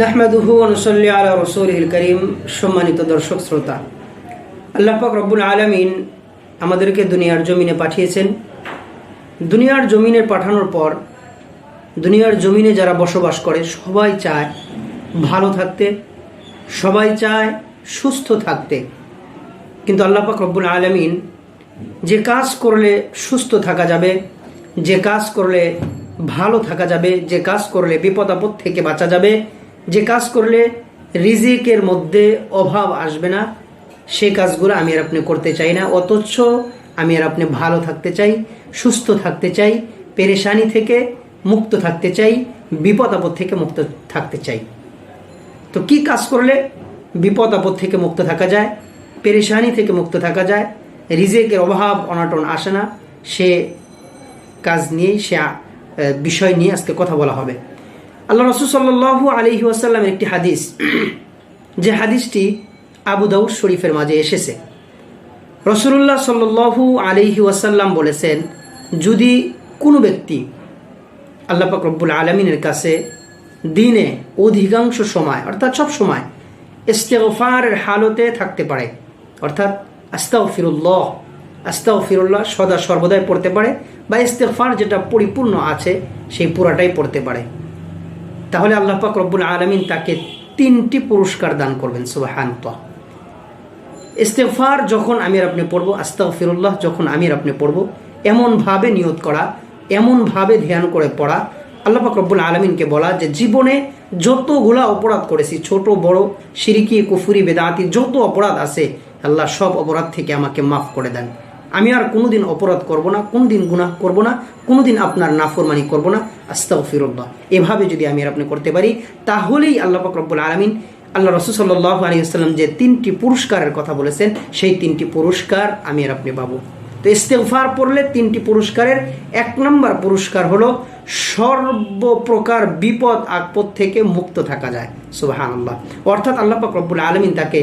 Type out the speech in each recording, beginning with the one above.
নাহমাদুহু অনুসল্লি আলা রসুলহিল করিম, সম্মানিত দর্শক শ্রোতা। আল্লাহ পাক রব্বুল আলমিন আমাদেরকে দুনিয়ার জমিনে পাঠিয়েছেন। দুনিয়ার জমিনে পাঠানোর পর, দুনিয়ার জমিনে যারা বসবাস করে, সবাই চায় ভালো থাকতে, সবাই চায় সুস্থ থাকতে। কিন্তু আল্লাহ পাক রব্বুল আলমিন যে কাজ করলে সুস্থ থাকা যাবে, যে কাজ করলে ভালো থাকা যাবে, যে কাজ করলে বিপদ আপদ থেকে বাঁচা যাবে যে কাজ করলে রিজিকের মধ্যে অভাব আসবে না সেই কাজগুলো আমি আর আপনি করতে চাই না। অথচ আমি আর আপনি ভালো থাকতে চাই, সুস্থ থাকতে চাই, পেরেশানি থেকে মুক্ত থাকতে চাই, বিপদ আপদ থেকে মুক্ত থাকতে চাই। তো কি কাজ করলে বিপদ আপদ থেকে মুক্ত থাকা যায়, পেরেশানি থেকে মুক্ত থাকা যায়, রিজেকের অভাব, অনাটন আসে না, সে কাজ নিয়েই সে বিষয় নিয়ে আজকে কথা বলা হবে। আল্লাহ রসুল সাল্লাহ আলহি আসাল্লামের একটি হাদিস, যে হাদিসটি আবু দাউদ শরীফের মাঝে এসেছে। রসুল্লাহ সাল্লু আলহি ওয়াসাল্লাম বলেছেন, যদি কোনো ব্যক্তি আল্লাহ রব্বুল আলমিনের কাছে দিনে অধিকাংশ সময়, অর্থাৎ সব সময় ইস্তেগফারের হালতে থাকতে পারে, অর্থাৎ আস্তাও ফিরুল্লাহ আস্তাও ফিরুল্লাহ সদা সর্বদাই পড়তে পারে বা ইস্তেগফার যেটা পরিপূর্ণ আছে, সেই পুরাটাই পড়তে পারে। তাহলে আল্লাহ পাক রব্বুল আলমিন তাকে তিনটি পুরস্কার দান করবেন সুবাহান্ত ইস্তেফার যখন আমি আর আপনি পড়ব আস্তাও ফিরুল্লাহ যখন আমি আর আপনি পড়ব, এমনভাবে নিয়ত করা, এমনভাবে ধ্যান করে পড়া, আল্লাহ পাক রব্বুল আলমিনকে বলা যে জীবনে যতগুলা অপরাধ করেছি, ছোট, বড়, সিরিকি, কুফুরি, বেদাতি, যত অপরাধ আছে, আল্লাহ সব অপরাধ থেকে আমাকে মাফ করে দেন। আমি আর কোনোদিন অপরাধ করব না, কোনোদিন গুণাহ করব না, কোনোদিন আপনার নাফরমানি করব না। আস্তাও ফিরুল্লাহ এভাবে যদি আমি আর আপনি করতে পারি, তাহলেই আল্লাহ রব্বুল আলমিন, আল্লাহ রসুল সাল্লাহ আলী আসসালাম যে তিনটি পুরস্কারের কথা বলেছেন, সেই তিনটি পুরস্কার আমি আর আপনি পাবো। তো ইস্তেফার পড়লে তিনটি পুরস্কারের এক নম্বর পুরস্কার হলো সর্বপ্রকার বিপদ আপদ থেকে মুক্ত থাকা যায়। সুবাহান আল্লাহ অর্থাৎ আল্লাহ পাক রব্বুল আলমিন তাকে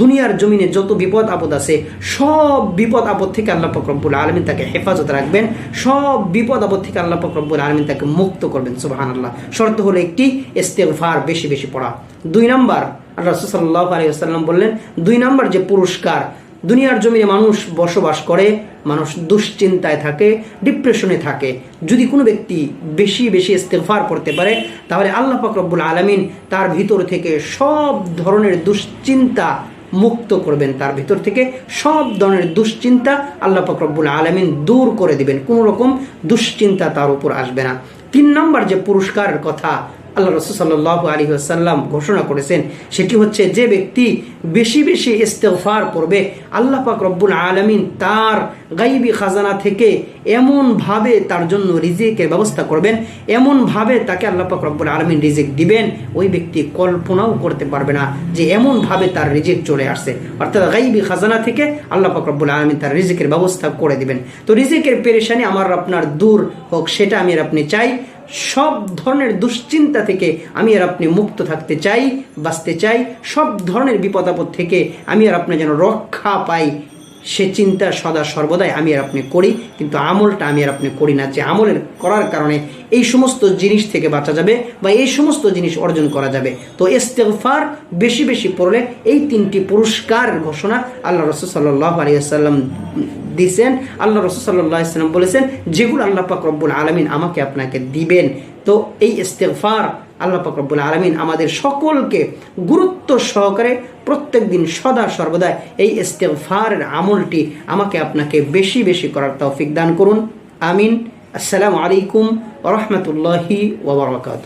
দুনিয়ার জমিনে যত বিপদ আপদ আছে, সব বিপদ আপদ থেকে আল্লাহ পাক রব্বুল আলমিন তাকে হেফাজত রাখবেন। সব বিপদ আপদ থেকে আল্লাহ পাক রব্বুল আলমিন তাকে মুক্ত করবেন। সুবাহান আল্লাহ শর্ত হলো একটি ইস্তেফার বেশি বেশি পড়া। দুই নম্বর, আল্লাহ রসুল্লাহ আলী বললেন, দুই নম্বর যে পুরস্কার দুনিয়ার জমিনে মানুষ বসবাস করে, মানুষ দুশ্চিন্তায় থাকে ডিপ্রেশনে থাকে। যদি কোনো ব্যক্তি বেশি বেশি ইস্তেফার করতে পারে, তাহলে আল্লাহ রব্বুল আলমিন তার ভিতর থেকে সব ধরনের দুশ্চিন্তা মুক্ত করবেন। তার ভিতর থেকে সব ধরনের দুশ্চিন্তা আল্লাহ রব্বুল আলমিন দূর করে দিবেন। কোনো রকম দুশ্চিন্তা তার উপর আসবে না। তিন নম্বর যে পুরস্কারের কথা আল্লাহ রসুল সাল্লাহ আলী আসাল্লাম ঘোষণা করেছেন, সেটি হচ্ছে যে ব্যক্তি বেশি বেশি ইস্তেফার করবে, আল্লাহ পাক রব্বুল আলমিন তার গাইবি খাজানা থেকে এমনভাবে তার জন্য রিজিকের ব্যবস্থা করবেন, এমনভাবে তাকে আল্লাহ পাক রব্বুল আলমিন রিজিক দিবেন, ওই ব্যক্তি কল্পনাও করতে পারবে না যে এমনভাবে তার রিজিক চলে আসছে। অর্থাৎ গাইবি খাজানা থেকে আল্লাহ পাক রব্বুল আলমিন তার রিজিকের ব্যবস্থা করে দিবেন। তো রিজিকের পেরেশানি আমার আপনার দূর হোক, সেটা আমি আপনি চাই। সব ধরনের দুশ্চিন্তা থেকে আমি আর আপনি মুক্ত থাকতে চাই, বাঁচতে চাই। সব ধরনের বিপদ আপদ থেকে আমি আর আপনি যেন রক্ষা পাই। সে চিন্তা সদা সর্বদাই আমি আর আপনি করি, কিন্তু আমলটা আমি আর আপনি করি না। যে আমলের করার কারণে এই সমস্ত জিনিস থেকে বাঁচা যাবে বা এই সমস্ত জিনিস অর্জন করা যাবে। তো ইস্তেগফার বেশি বেশি পড়লে এই তিনটি পুরস্কার ঘোষণা আল্লাহ রসুল সাল্লাহ আলিয়াল্লাম দিছেন। আল্লাহ রসুল সাল্লাহ বলেছেন, যেগুলো আল্লাহ পাক রব্বুল আলমিন আমাকে আপনাকে দিবেন, তো এই ইস্তেগফার আল্লাহ ফকরবুল আলমিন আমাদের সকলকে গুরুত্ব সহকারে প্রত্যেক দিন সদা সর্বদা এই ইস্তেফারের আমলটি আমাকে আপনাকে বেশি বেশি করার তৌফিক দান করুন। আমিন। আসসালামু আলাইকুম রহমতুল্লাহি ওবরাকাতু